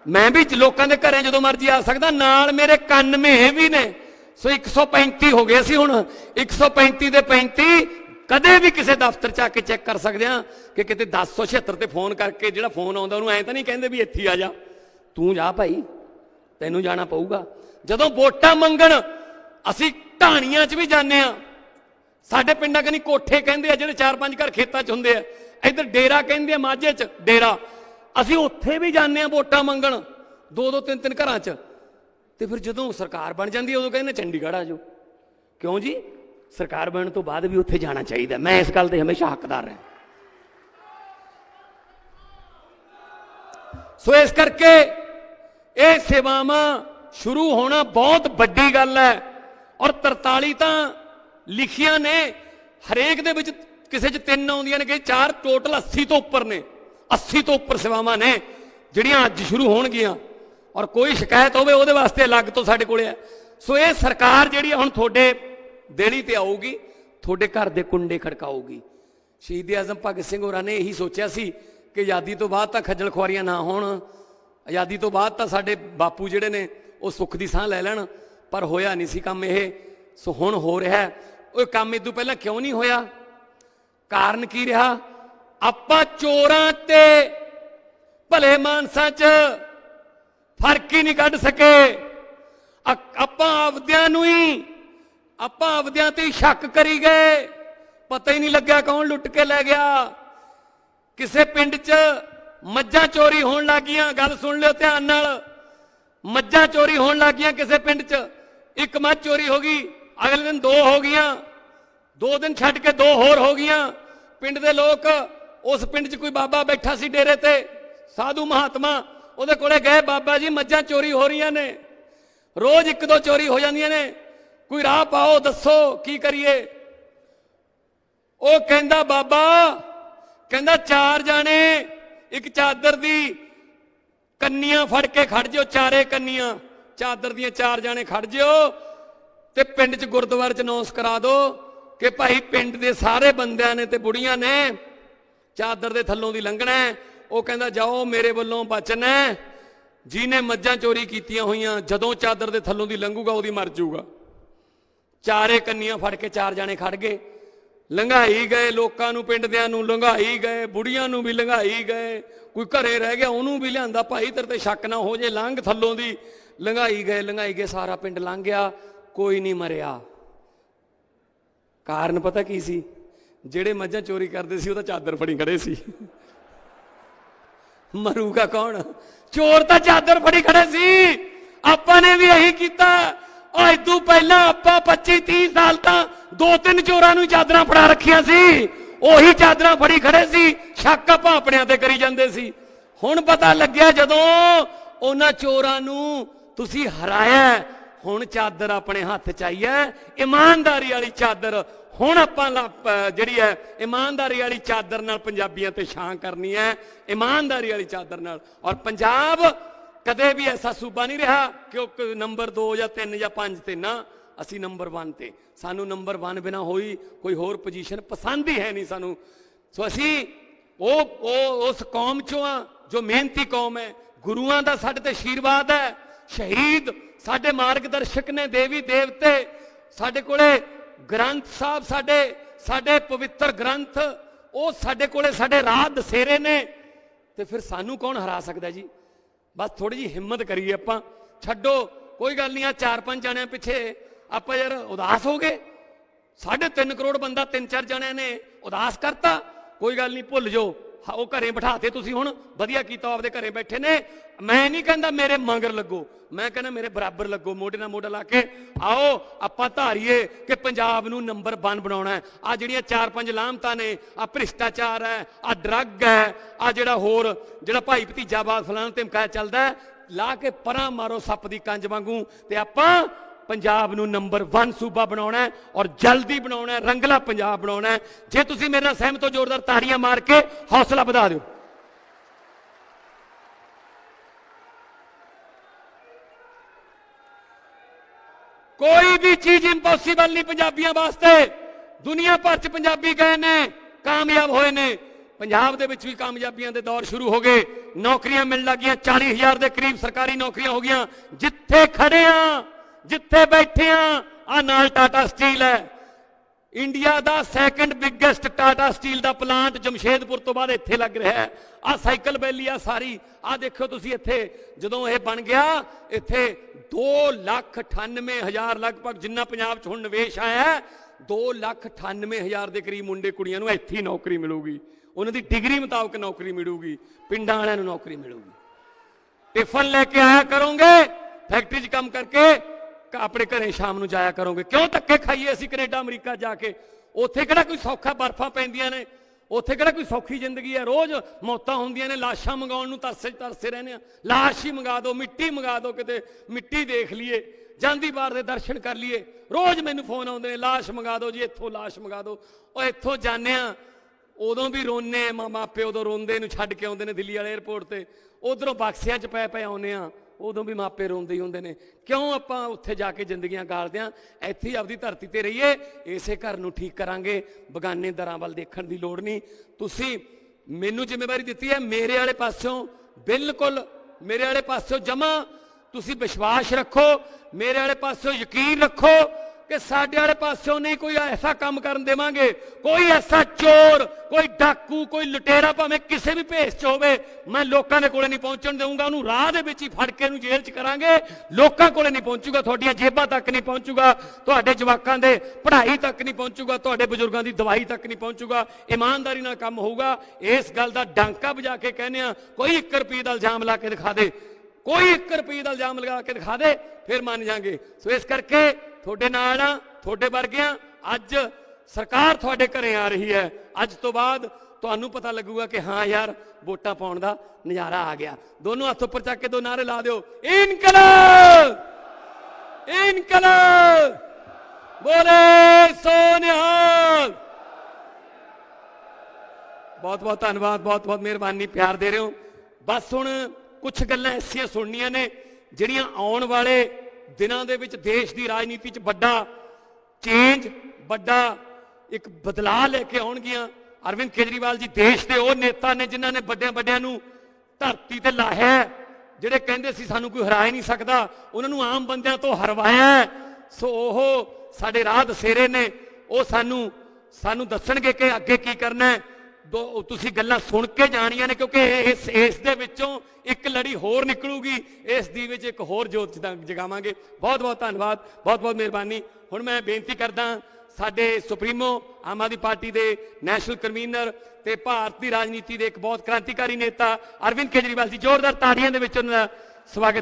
ਮੈਂ ਵੀ ਲੋਕਾਂ ਦੇ ਘਰੇ ਜਦੋਂ ਮਰਜ਼ੀ ਆ ਸਕਦਾ। ਨਾਲ ਮੇਰੇ 91 ਵੀ ਨੇ। ਸੋ 135 ਹੋ ਗਏ ਸੀ ਹੁਣ। 135 ਦੇ 35 ਕਦੇ ਵੀ ਕਿਸੇ ਦਫ਼ਤਰ ਚ ਆ ਕੇ ਚੈੱਕ ਕਰ ਸਕਦੇ ਆ ਕਿ ਕਿਤੇ 1076 ਤੇ ਫੋਨ ਕਰਕੇ ਜਿਹੜਾ ਫੋਨ ਆਉਂਦਾ, ਉਹਨੂੰ ਐ ਤਾਂ ਨਹੀਂ ਕਹਿੰਦੇ ਵੀ ਇੱਥੇ ਆ ਜਾ। ਤੂੰ ਜਾ ਭਾਈ। ਤੈਨੂੰ ਜਾਣਾ ਪਊਗਾ। ਜਦੋਂ ਵੋਟਾਂ ਮੰਗਣ, ਅਸੀਂ ਢਾਣੀਆਂ 'ਚ ਵੀ ਜਾਂਦੇ ਆ। ਸਾਡੇ ਪਿੰਡਾਂ ਕਨੀ ਕੋਠੇ ਕਹਿੰਦੇ ਆ ਜਿਹੜੇ ਚਾਰ ਪੰਜ ਘਰ ਖੇਤਾਂ 'ਚ ਹੁੰਦੇ ਆ। ਇੱਧਰ ਡੇਰਾ ਕਹਿੰਦੇ ਆ ਮਾਝੇ 'ਚ, ਡੇਰਾ। ਅਸੀਂ ਉੱਥੇ ਵੀ ਜਾਂਦੇ ਆ ਵੋਟਾਂ ਮੰਗਣ, ਦੋ ਦੋ ਤਿੰਨ ਤਿੰਨ ਘਰਾਂ 'ਚ। ਤੇ ਫਿਰ ਜਦੋਂ ਸਰਕਾਰ ਬਣ ਜਾਂਦੀ ਹੈ ਉਦੋਂ ਕਹਿੰਦੇ ਚੰਡੀਗੜ੍ਹ ਆ ਜਾਓ। ਕਿਉਂ ਜੀ? ਸਰਕਾਰ ਬਣਨ ਤੋਂ ਬਾਅਦ ਵੀ ਉੱਥੇ ਜਾਣਾ ਚਾਹੀਦਾ। ਮੈਂ ਇਸ ਗੱਲ ਦੇ ਹਮੇਸ਼ਾ ਹੱਕਦਾਰ ਰਿਹਾ। ਸੋ ਇਸ ਕਰਕੇ ਇਹ ਸੇਵਾਵਾਂ ਸ਼ੁਰੂ ਹੋਣਾ ਬਹੁਤ ਵੱਡੀ ਗੱਲ ਹੈ। ਔਰ 43 ਤਾਂ ਲਿਖੀਆਂ ਨੇ, ਹਰੇਕ ਦੇ ਵਿੱਚ ਕਿਸੇ 'ਚ ਤਿੰਨ ਆਉਂਦੀਆਂ ਨੇ ਕਿ ਚਾਰ ਟੋਟਲ 80 ਤੋਂ ਉੱਪਰ ਨੇ 80 ਤੋਂ ਉੱਪਰ ਸੇਵਾਵਾਂ ਨੇ, ਜਿਹੜੀਆਂ ਅੱਜ ਸ਼ੁਰੂ ਹੋਣਗੀਆਂ। ਔਰ ਕੋਈ ਸ਼ਿਕਾਇਤ ਹੋਵੇ ਉਹਦੇ ਵਾਸਤੇ ਅਲੱਗ ਤੋਂ ਸਾਡੇ ਕੋਲੇ ਹੈ। ਸੋ ਇਹ ਸਰਕਾਰ ਜਿਹੜੀ ਹੁਣ ਤੁਹਾਡੇ ਦੇਣੀ ਤੇ ਆਊਗੀ, ਤੁਹਾਡੇ ਘਰ ਦੇ ਕੁੰਡੇ ਖੜਕਾਊਗੀ। ਸ਼ਹੀਦ ਆਜ਼ਮ ਭਗਤ ਸਿੰਘ ਹੋਰਾਂ ਨੇ ਇਹੀ ਸੋਚਿਆ ਸੀ ਕਿ ਆਜ਼ਾਦੀ ਤੋਂ ਬਾਅਦ ਤਾਂ ਖੱਜਲ ਖੁਆਰੀਆਂ ਨਾ ਹੋਣ, ਆਜ਼ਾਦੀ ਤੋਂ ਬਾਅਦ ਤਾਂ ਸਾਡੇ ਬਾਪੂ ਜਿਹੜੇ ਨੇ ਉਹ ਸੁੱਖ ਦੀ ਸਾਹ ਲੈ ਲੈਣ, ਪਰ ਹੋਇਆ ਨਹੀਂ ਸੀ ਕੰਮ ਇਹ। ਸੋ ਹੁਣ ਹੋ ਰਿਹਾ ਹੈ। ਉਹ ਕੰਮ ਇਦੋਂ ਪਹਿਲਾਂ ਕਿਉਂ ਨਹੀਂ ਹੋਇਆ? ਕਾਰਨ ਕੀ ਰਿਹਾ? ਆਪਾਂ ਚੋਰਾਂ ਤੇ ਭਲੇ ਮਾਨਸਾਂ 'ਚ ਫ਼ਰਕ ਹੀ ਨਹੀਂ ਕੱਢ ਸਕੇ। ਆਪਾਂ ਆਪਦਿਆਂ ਨੂੰ ਹੀ, ਆਪਾਂ ਆਪਦਿਆਂ ਤੇ ਸ਼ੱਕ ਕਰੀ ਗਏ। ਪਤਾ ਹੀ ਨਹੀਂ ਲੱਗਿਆ ਕੌਣ ਲੁੱਟ ਕੇ ਲੈ ਗਿਆ। ਕਿਸੇ ਪਿੰਡ 'ਚ ਮੱਝਾਂ ਚੋਰੀ ਹੋਣ ਲੱਗੀਆਂ। ਗੱਲ ਸੁਣ ਲਿਓ ਧਿਆਨ ਨਾਲ। ਮੱਝਾਂ ਚੋਰੀ ਹੋਣ ਲੱਗੀਆਂ ਕਿਸੇ ਪਿੰਡ 'ਚ। ਇੱਕ ਮੱਝ ਚੋਰੀ ਹੋ ਗਈ, ਅਗਲੇ ਦਿਨ ਦੋ ਹੋ ਗਈਆਂ। ਦੋ ਦਿਨ ਛੱਡ ਕੇ ਦੋ ਹੋਰ ਹੋ ਗਈਆਂ। ਪਿੰਡ ਦੇ ਲੋਕ, ਉਸ ਪਿੰਡ 'ਚ ਕੋਈ ਬਾਬਾ ਬੈਠਾ ਸੀ ਡੇਰੇ ਤੇ, ਸਾਧੂ ਮਹਾਤਮਾ, ਉਹਦੇ ਕੋਲੇ ਗਏ, ਬਾਬਾ ਜੀ, ਮੱਝਾਂ ਚੋਰੀ ਹੋ ਰਹੀਆਂ ਨੇ। ਰੋਜ਼ ਇੱਕ ਦੋ ਚੋਰੀ ਹੋ ਜਾਂਦੀਆਂ ਨੇ। ਕੋਈ ਰਾਹ ਪਾਓ, ਦੱਸੋ ਕੀ ਕਰੀਏ। ਉਹ ਕਹਿੰਦਾ, ਬਾਬਾ, ਕਹਿੰਦਾ ਚਾਰ ਜਾਣੇ, ਇੱਕ ਚਾਦਰ ਦੀ ਕੰਨੀਆਂ ਫੜ ਕੇ ਖੜ ਜਿਓ, ਚਾਰੇ ਕੰਨੀਆਂ। ਚਾਦਰ ਦੀਆਂ ਚਾਰ ਜਾਣੇ ਖੜ ਜਿਓ ਤੇ ਪਿੰਡ 'ਚ ਗੁਰਦੁਆਰੇ 'ਚ ਅਨਾਉਂਸ ਕਰਾ ਦਿਓ ਕਿ ਭਾਈ ਪਿੰਡ ਦੇ ਸਾਰੇ ਬੰਦਿਆਂ ਨੇ ਤੇ ਬੁੜੀਆਂ ਨੇ ਚਾਦਰ ਦੇ ਥੱਲੋਂ ਦੀ ਲੰਘਣਾ ਉਹ ਕਹਿੰਦਾ, ਜਾਓ, ਮੇਰੇ ਵੱਲੋਂ ਬਚਨ ਜਿਹਨੇ ਮੱਝਾਂ ਚੋਰੀ ਕੀਤੀਆਂ ਹੋਈਆਂ, ਜਦੋਂ ਚਾਦਰ ਦੇ ਥੱਲੋਂ ਦੀ ਲੰਘੂਗਾ, ਉਹਦੀ ਮਰ ਜਾਊਗਾ। ਚਾਰੇ ਕੰਨੀਆਂ ਫੜ ਕੇ ਚਾਰ ਜਾਣੇ ਖੜ ਗਏ। ਲੰਘਾਈ ਗਏ, ਲੋਕਾਂ ਨੂੰ, ਪਿੰਡਦਿਆਂ ਨੂੰ ਲੰਘਾਈ ਗਏ, ਬੁੜੀਆਂ ਨੂੰ ਵੀ ਲੰਘਾਈ ਗਏ। ਕੋਈ ਘਰੇ ਰਹਿ ਗਿਆ, ਉਹਨੂੰ ਵੀ ਲਿਆਂਦਾ। ਭਾਈ ਤੇਰੇ ਤੇ ਸ਼ੱਕ ਨਾ ਹੋ ਜੇ, ਲੰਘ ਥੱਲੋਂ ਦੀ ਲੰਘਾਈ ਗਏ ਲੰਘਾਈ ਗਏ, ਸਾਰਾ ਪਿੰਡ ਲੰਘ ਗਿਆ, ਕੋਈ ਨਹੀਂ ਮਰਿਆ। ਕਾਰਨ ਪਤਾ ਕੀ ਸੀ? ਜਿਹੜੇ ਮੱਝਾਂ ਚੋਰੀ ਕਰਦੇ ਸੀ, ਉਹ ਤਾਂ ਚਾਦਰ ਫੜੀ ਖੜੇ ਸੀ। ਮਰੂਗਾ ਕੌਣ? ਚੋਰ ਤਾਂ ਚਾਦਰ ਫੜੀ ਖੜੇ ਸੀ। ਆਪਾਂ ਨੇ ਵੀ ਇਹੀ ਕੀਤਾ। ਉਹ ਇਦੋਂ ਪਹਿਲਾਂ ਆਪਾਂ 25 30 ਸਾਲ ਤਾਂ ਦੋ ਤਿੰਨ ਚੋਰਾਂ ਨੂੰ ਚਾਦਰਾਂ ਫੜਾ ਰੱਖੀਆਂ ਸੀ। ਉਹੀ ਚਾਦਰਾਂ ਫੜੀ ਖੜੇ ਸੀ। ਸ਼ੱਕ ਆਪਾਂ ਆਪਣਿਆਂ ਤੇ ਕਰੀ ਜਾਂਦੇ ਸੀ। ਹੁਣ ਪਤਾ ਲੱਗਿਆ ਜਦੋਂ ਉਹਨਾਂ ਚੋਰਾਂ ਨੂੰ ਤੁਸੀਂ ਹਰਾਇਆ। ਹੁਣ ਚਾਦਰ ਆਪਣੇ ਹੱਥ ਚ ਆਈ ਹੈ, ਇਮਾਨਦਾਰੀ ਵਾਲੀ ਚਾਦਰ। ਹੁਣ ਆਪਾਂ ਜਿਹੜੀ ਹੈ, ਇਮਾਨਦਾਰੀ ਵਾਲੀ ਚਾਦਰ ਨਾਲ ਪੰਜਾਬੀਆਂ ਤੇ ਛਾਂ ਕਰਨੀ ਹੈ, ਇਮਾਨਦਾਰੀ ਵਾਲੀ ਚਾਦਰ ਨਾਲ। ਔਰ ਪੰਜਾਬ ਕਦੇ ਵੀ ਐਸਾ ਸੂਬਾ ਨਹੀਂ ਰਿਹਾ ਕਿ ਨੰਬਰ 2 ਜਾਂ 3 ਜਾਂ 5 ਤੇ ਨਾ, ਅਸੀਂ ਨੰਬਰ 1 ਤੇ। ਸਾਨੂੰ ਨੰਬਰ 1 ਬਿਨਾ ਹੋਈ ਕੋਈ ਹੋਰ ਪੋਜੀਸ਼ਨ ਪਸੰਦ ਹੀ ਹੈ ਨਹੀਂ ਸਾਨੂੰ। ਸੋ ਅਸੀਂ ਉਹ ਉਹ ਉਸ ਕੌਮ ਚੋਂ ਆ, ਜੋ ਮਿਹਨਤੀ ਕੌਮ ਹੈ, ਗੁਰੂਆਂ ਦਾ ਸਾਡੇ ਤੇ ਆਸ਼ੀਰਵਾਦ ਹੈ। ਸ਼ਹੀਦ ਸਾਡੇ ਮਾਰਗਦਰਸ਼ਕ ਨੇ, ਦੇਵੀ ਦੇਵਤੇ, ਸਾਡੇ ਕੋਲੇ ਗ੍ਰੰਥ ਸਾਹਿਬ, ਸਾਡੇ ਸਾਡੇ ਪਵਿੱਤਰ ਗ੍ਰੰਥ, ਉਹ ਸਾਡੇ ਕੋਲੇ, ਸਾਡੇ ਰਾਹ ਦਸੇਰੇ ਨੇ। ਤੇ ਫਿਰ ਸਾਨੂੰ ਕੌਣ ਹਰਾ ਸਕਦਾ ਜੀ? ਬਸ ਥੋੜੀ ਜੀ ਹਿੰਮਤ ਕਰੀਏ ਆਪਾਂ। ਛੱਡੋ, ਕੋਈ ਗੱਲ ਨਹੀਂ ਆ ਚਾਰ ਪੰਜ ਜਣਿਆਂ ਪਿੱਛੇ ਆਪਾਂ ਯਾਰ ਉਦਾਸ ਹੋ ਗਏ। ਸਾਢੇ 3 ਕਰੋੜ ਬੰਦਾ, ਤਿੰਨ ਚਾਰ ਜਣਿਆਂ ਨੇ ਉਦਾਸ ਕਰਤਾ। ਕੋਈ ਗੱਲ ਨਹੀਂ, ਭੁੱਲ ਜਾਓ। ਉਹ ਘਰੇ ਬਿਠਾਤੇ ਤੁਸੀਂ ਹੁਣ। ਵਧੀਆ ਕੀਤਾ ਆਪਦੇ ਘਰੇ ਬੈਠੇ ਨੇ। ਮੈਂ ਨਹੀਂ ਕਹਿੰਦਾ ਮੇਰੇ ਮੰਗਰ ਲੱਗੋ। ਮੈਂ ਕਹਿੰਦਾ ਮੇਰੇ ਬਰਾਬਰ ਲੱਗੋ ਮੋਢੇ ਨਾਲ ਮੋਢਾ ਲਾ ਕੇ। ਆਓ ਆਪਾਂ ਧਾਰੀਏ ਕਿ ਪੰਜਾਬ ਨੂੰ ਨੰਬਰ 1 ਬਣਾਉਣਾ ਹੈ। ਆ ਜਿਹੜੀਆਂ ਚਾਰ ਪੰਜ ਲਾਮਤਾਂ ਨੇ ਆ ਭ੍ਰਿਸ਼ਟਾਚਾਰ ਹੈ ਆ ਡਰੱਗ ਹੈ ਆ ਜਿਹੜਾ ਹੋਰ ਜਿਹੜਾ ਭਾਈ ਭਤੀਜਾਵਾਦ ਫਲਾਣਾ ਧਮਕਾ ਚੱਲਦਾ ਹੈ, ਲਾ ਕੇ ਪਰਾਂ ਮਾਰੋ ਸੱਪ ਦੀ ਕੰਜ ਵਾਂਗੂ ਤੇ ਆਪਾਂ ਪੰਜਾਬ ਨੂੰ ਨੰਬਰ 1 ਸੂਬਾ ਬਣਾਉਣਾ ਹੈ ਔਰ ਜਲਦੀ ਬਣਾਉਣਾ ਹੈ ਰੰਗਲਾ ਪੰਜਾਬ ਬਣਾਉਣਾ ਹੈ। ਜੇ ਤੁਸੀਂ ਮੇਰੇ ਨਾਲ ਸਹਿਮਤ ਹੋ ਜ਼ੋਰਦਾਰ ਤਾੜੀਆਂ ਮਾਰ ਕੇ ਹੌਸਲਾ ਵਧਾ ਦਿਓ। ਕੋਈ ਵੀ ਚੀਜ਼ ਇੰਪੋਸੀਬਲ ਨਹੀਂ ਪੰਜਾਬੀਆਂ ਵਾਸਤੇ। ਦੁਨੀਆ ਭਰ ਚ ਪੰਜਾਬੀ ਗਏ ਨੇ, ਕਾਮਯਾਬ ਹੋਏ ਨੇ। ਪੰਜਾਬ ਦੇ ਵਿੱਚ ਵੀ ਕਾਮਯਾਬੀਆਂ ਦੇ ਦੌਰ ਸ਼ੁਰੂ ਹੋ ਗਏ। ਨੌਕਰੀਆਂ ਮਿਲਣ ਲੱਗੀਆਂ 40000 ਦੇ ਕਰੀਬ ਸਰਕਾਰੀ ਨੌਕਰੀਆਂ ਹੋ ਗਈਆਂ। ਜਿੱਥੇ ਖੜੇ ਆ, ਜਿੱਥੇ ਬੈਠੇ ਆ ਆ ਨਾਲ ਟਾਟਾ ਸਟੀਲ ਹੈ। ਇੰਡੀਆ ਦਾ ਸੈਕੰਡ ਬਿਗੇਸਟ ਟਾਟਾ ਸਟੀਲ ਦਾ ਪਲਾਂਟ ਜਮਸ਼ੇਦਪੁਰ ਤੋਂ ਬਾਅਦ ਇੱਥੇ ਲੱਗ ਰਿਹਾ ਹੈ। ਆ ਸਾਈਕਲ ਬੈਲੀ ਆ ਸਾਰੀ। ਆ ਦੇਖੋ ਤੁਸੀਂ ਇੱਥੇ, ਜਦੋਂ ਇਹ ਬਣ ਗਿਆ, ਇੱਥੇ 2 ਲੱਖ 98 ਹਜ਼ਾਰ ਲਗਭਗ ਜਿੰਨਾ ਪੰਜਾਬ 'ਚ ਹੁਣ ਨਿਵੇਸ਼ ਆਇਆ ਹੈ 2 ਲੱਖ 98 ਹਜ਼ਾਰ ਦੇ ਕਰੀਬ ਮੁੰਡੇ ਕੁੜੀਆਂ ਨੂੰ ਇੱਥੇ ਹੀ ਨੌਕਰੀ ਮਿਲੂਗੀ। ਉਹਨਾਂ ਦੀ ਡਿਗਰੀ ਮੁਤਾਬਕ ਨੌਕਰੀ ਮਿਲੂਗੀ, ਪਿੰਡਾਂ ਵਾਲਿਆਂ ਨੂੰ ਨੌਕਰੀ ਮਿਲੂਗੀ। ਟਿਫਨ ਲੈ ਕੇ ਆਇਆ ਕਰੋਗੇ ਫੈਕਟਰੀ 'ਚ ਕੰਮ ਕਰਕੇ ਆਪਣੇ ਘਰੇ ਸ਼ਾਮ ਨੂੰ ਜਾਇਆ ਕਰੋਗੇ? ਕਿਉਂ ਧੱਕੇ ਖਾਈਏ ਅਸੀਂ ਕੈਨੇਡਾ, ਅਮਰੀਕਾ ਜਾ ਕੇ? ਉੱਥੇ ਕਿਹੜਾ ਕੋਈ ਸੌਖਾ ਬਰਫਾਂ ਪੈਂਦੀਆਂ ਨੇ? ਉੱਥੇ ਕਿਹੜਾ ਕੋਈ ਸੌਖੀ ਜ਼ਿੰਦਗੀ ਹੈ? ਰੋਜ਼ ਮੌਤਾਂ ਹੁੰਦੀਆਂ ਨੇ, ਲਾਸ਼ਾਂ ਮੰਗਾਉਣ ਨੂੰ ਤਰਸੇ ਤਰਸੇ ਰਹਿੰਦੇ ਆ। ਲਾਸ਼ ਹੀ ਮੰਗਾ ਦਿਓ, ਮਿੱਟੀ ਮੰਗਾ ਦਿਓ ਕਿਤੇ, ਮਿੱਟੀ ਦੇਖ ਲਈਏ, ਜਾਂਦੀ ਬਾਰ ਦੇ ਦਰਸ਼ਨ ਕਰ ਲਈਏ। ਰੋਜ਼ ਮੈਨੂੰ ਫੋਨ ਆਉਂਦੇ ਨੇ, ਲਾਸ਼ ਮੰਗਾ ਦਿਓ ਜੀ, ਇੱਥੋਂ ਲਾਸ਼ ਮੰਗਾ ਦਿਓ। ਉਹ ਇੱਥੋਂ ਜਾਂਦੇ ਆ, ਉਦੋਂ ਵੀ ਰੋਨੇ ਮਾਂ ਮਾਪੇ ਉਦੋਂ ਰੋਂਦੇ ਨੂੰ ਛੱਡ ਕੇ ਆਉਂਦੇ ਨੇ ਦਿੱਲੀ ਵਾਲੇ 에ਅਰਪੋਰਟ ਤੇ। ਉਧਰੋਂ ਬਕਸਿਆਂ 'ਚ ਪੈ ਪੈ ਆਉਂਦੇ ਆ। ਉਦੋਂ ਵੀ ਮਾਪੇ ਰੋਂਦੇ ਹੀ ਹੁੰਦੇ ਨੇ, ਕਿਉਂ ਆਪਾਂ ਉੱਥੇ ਜਾ ਕੇ ਜ਼ਿੰਦਗੀਆਂ ਗਾਲਦੇ ਆ? ਇੱਥੇ ਆਪਦੀ ਧਰਤੀ ਤੇ ਰਹੀਏ, ਇਸੇ ਘਰ ਨੂੰ ਠੀਕ ਕਰਾਂਗੇ, ਬਗਾਨੇ ਦਰਾਂ ਵੱਲ ਦੇਖਣ ਦੀ ਲੋੜ ਨਹੀਂ। ਤੁਸੀਂ ਮੈਨੂੰ ਜ਼ਿੰਮੇਵਾਰੀ ਦਿੱਤੀ ਹੈ, ਮੇਰੇ ਵਾਲੇ ਪਾਸਿਓਂ ਬਿਲਕੁਲ ਮੇਰੇ ਵਾਲੇ ਪਾਸਿਓਂ ਜਮਾ। ਤੁਸੀਂ ਵਿਸ਼ਵਾਸ ਰੱਖੋ, ਮੇਰੇ ਵਾਲੇ ਪਾਸਿਓਂ ਯਕੀਨ ਰੱਖੋ ਕਿ ਸਾਡੇ ਵਾਲੇ ਪਾਸਿਓਂ ਨਹੀਂ ਕੋਈ ਐਸਾ ਕੰਮ ਕਰਨ ਦੇਵਾਂਗੇ, ਕੋਈ ਐਸਾ ਚੋਰ, ਕੋਈ ਡਾਕੂ, ਕੋਈ ਲੁਟੇਰਾ ਭਾਵੇਂ ਕਿਸੇ ਵੀ ਭੇਸ ਚ ਹੋਵੇ, ਮੈਂ ਲੋਕਾਂ ਦੇ ਕੋਲੇ ਨਹੀਂ ਪਹੁੰਚਣ ਦੇਵਾਂਗਾ ਉਹਨੂੰ ਰਾਹ ਦੇ ਵਿੱਚ ਹੀ ਫੜ ਕੇ ਉਹਨੂੰ ਜੇਲ੍ਹ 'ਚ ਕਰਾਂਗੇ। ਲੋਕਾਂ ਕੋਲੇ ਨਹੀਂ ਪਹੁੰਚੂਗਾ, ਤੁਹਾਡੀਆਂ ਜੇਬਾਂ ਤੱਕ ਨਹੀਂ ਪਹੁੰਚੂਗਾ, ਤੁਹਾਡੇ ਜਵਾਕਾਂ ਦੇ ਪੜ੍ਹਾਈ ਤੱਕ ਨਹੀਂ ਪਹੁੰਚੂਗਾ, ਤੁਹਾਡੇ ਬਜ਼ੁਰਗਾਂ ਦੀ ਦਵਾਈ ਤੱਕ ਨਹੀਂ ਪਹੁੰਚੂਗਾ, ਇਮਾਨਦਾਰੀ ਨਾਲ ਕੰਮ ਹੋਊਗਾ। ਇਸ ਗੱਲ ਦਾ ਡਾਂਕਾ ਵਜਾ ਕੇ ਕਹਿੰਦੇ ਆ ਕੋਈ 1 ਰੁਪਏ ਦਾ ਇਲਜ਼ਾਮ ਲਾ ਕੇ ਦਿਖਾ ਦੇ, ਕੋਈ 1 ਰੁਪਏ ਦਾ ਇਲਜ਼ਾਮ ਲਗਾ ਕੇ ਦਿਖਾ ਦੇ, ਫਿਰ ਮੰਨ ਜਾਾਂਗੇ। ਸੋ ਇਸ ਕਰਕੇ ਤੁਹਾਡੇ ਨਾਲ ਆ, ਤੁਹਾਡੇ ਵਰਗਿਆਂ ਅੱਜ ਸਰਕਾਰ ਤੁਹਾਡੇ ਘਰੇ ਆ ਰਹੀ ਹੈ। ਅੱਜ ਤੋਂ ਬਾਅਦ ਤੁਹਾਨੂੰ ਪਤਾ ਲੱਗੂਗਾ ਕਿ ਹਾਂ ਯਾਰ, ਵੋਟਾਂ ਪਾਉਣ ਦਾ ਨਜ਼ਾਰਾ ਆ ਗਿਆ। ਦੋਨੋਂ ਹੱਥ ਉੱਪਰ ਚੱਕ ਕੇ ਦੋ ਨਾਰੇ ਲਾ ਦਿਓ। ਇਨਕਲਾਬ! ਇਨਕਲਾਬ! ਬੋਲੇ ਸੋਨਿਹਾਲ! ਬਹੁਤ ਬਹੁਤ ਧੰਨਵਾਦ, ਬਹੁਤ ਬਹੁਤ ਮਿਹਰਬਾਨੀ, ਪਿਆਰ ਦੇ ਰਹੇ ਹੋ। ਬਸ ਹੁਣ ਕੁਝ ਗੱਲਾਂ ਐਸੀਆਂ ਸੁਣਨੀਆਂ ਨੇ ਜਿਹੜੀਆਂ ਆਉਣ ਵਾਲੇ ਦਿਨਾਂ ਦੇ ਵਿੱਚ ਦੇਸ਼ ਦੀ ਰਾਜਨੀਤੀ 'ਚ ਵੱਡਾ ਚੇਂਜ ਵੱਡਾ ਇੱਕ ਬਦਲਾਅ ਲੈ ਕੇ ਆਉਣਗੀਆਂ। ਅਰਵਿੰਦ ਕੇਜਰੀਵਾਲ ਜੀ ਦੇਸ਼ ਦੇ ਉਹ ਨੇਤਾ ਨੇ ਜਿਨ੍ਹਾਂ ਨੇ ਵੱਡਿਆਂ ਵੱਡਿਆਂ ਨੂੰ ਧਰਤੀ ਤੇ ਲਾਹਿਆ ਜਿਹੜੇ ਕਹਿੰਦੇ ਸੀ ਸਾਨੂੰ ਕੋਈ ਹਰਾ ਹੀ ਨਹੀਂ ਸਕਦਾ, ਉਹਨਾਂ ਨੂੰ ਆਮ ਬੰਦਿਆਂ ਤੋਂ ਹਰਵਾਇਆ ਸੋ ਉਹ ਸਾਡੇ ਰਾਹ ਦਸੇਰੇ ਨੇ। ਉਹ ਸਾਨੂੰ ਸਾਨੂੰ ਦੱਸਣਗੇ ਕਿ ਅੱਗੇ ਕੀ ਕਰਨਾ ਹੈ। ਦੋ ਤੁਸੀਂ ਗੱਲਾਂ ਸੁਣ ਕੇ ਜਾਣੀਆਂ ਨੇ ਕਿਉਂਕਿ ਇਸ ਇਸ ਦੇ ਵਿੱਚੋਂ ਇੱਕ ਲੜੀ ਹੋਰ ਨਿਕਲੂਗੀ, ਇਸ ਦੀ ਵਿੱਚ ਇੱਕ ਹੋਰ ਜੋਤ ਜਗਾਵਾਂਗੇ। ਬਹੁਤ ਬਹੁਤ ਧੰਨਵਾਦ, ਬਹੁਤ ਬਹੁਤ ਮਿਹਰਬਾਨੀ। ਹੁਣ ਮੈਂ ਬੇਨਤੀ ਕਰਦਾ, ਸਾਡੇ ਸੁਪਰੀਮੋ ਆਮ ਆਦਮੀ ਪਾਰਟੀ ਦੇ ਨੈਸ਼ਨਲ ਕਨਵੀਨਰ ਤੇ ਭਾਰਤ ਦੀ ਰਾਜਨੀਤੀ ਦੇ ਇੱਕ ਬਹੁਤ ਕ੍ਰਾਂਤੀਕਾਰੀ ਨੇਤਾ ਅਰਵਿੰਦ ਕੇਜਰੀਵਾਲ ਜੀ, ਜ਼ੋਰਦਾਰ ਤਾੜੀਆਂ ਦੇ ਵਿੱਚ ਉਹਨਾਂ ਦਾ ਸਵਾਗਤ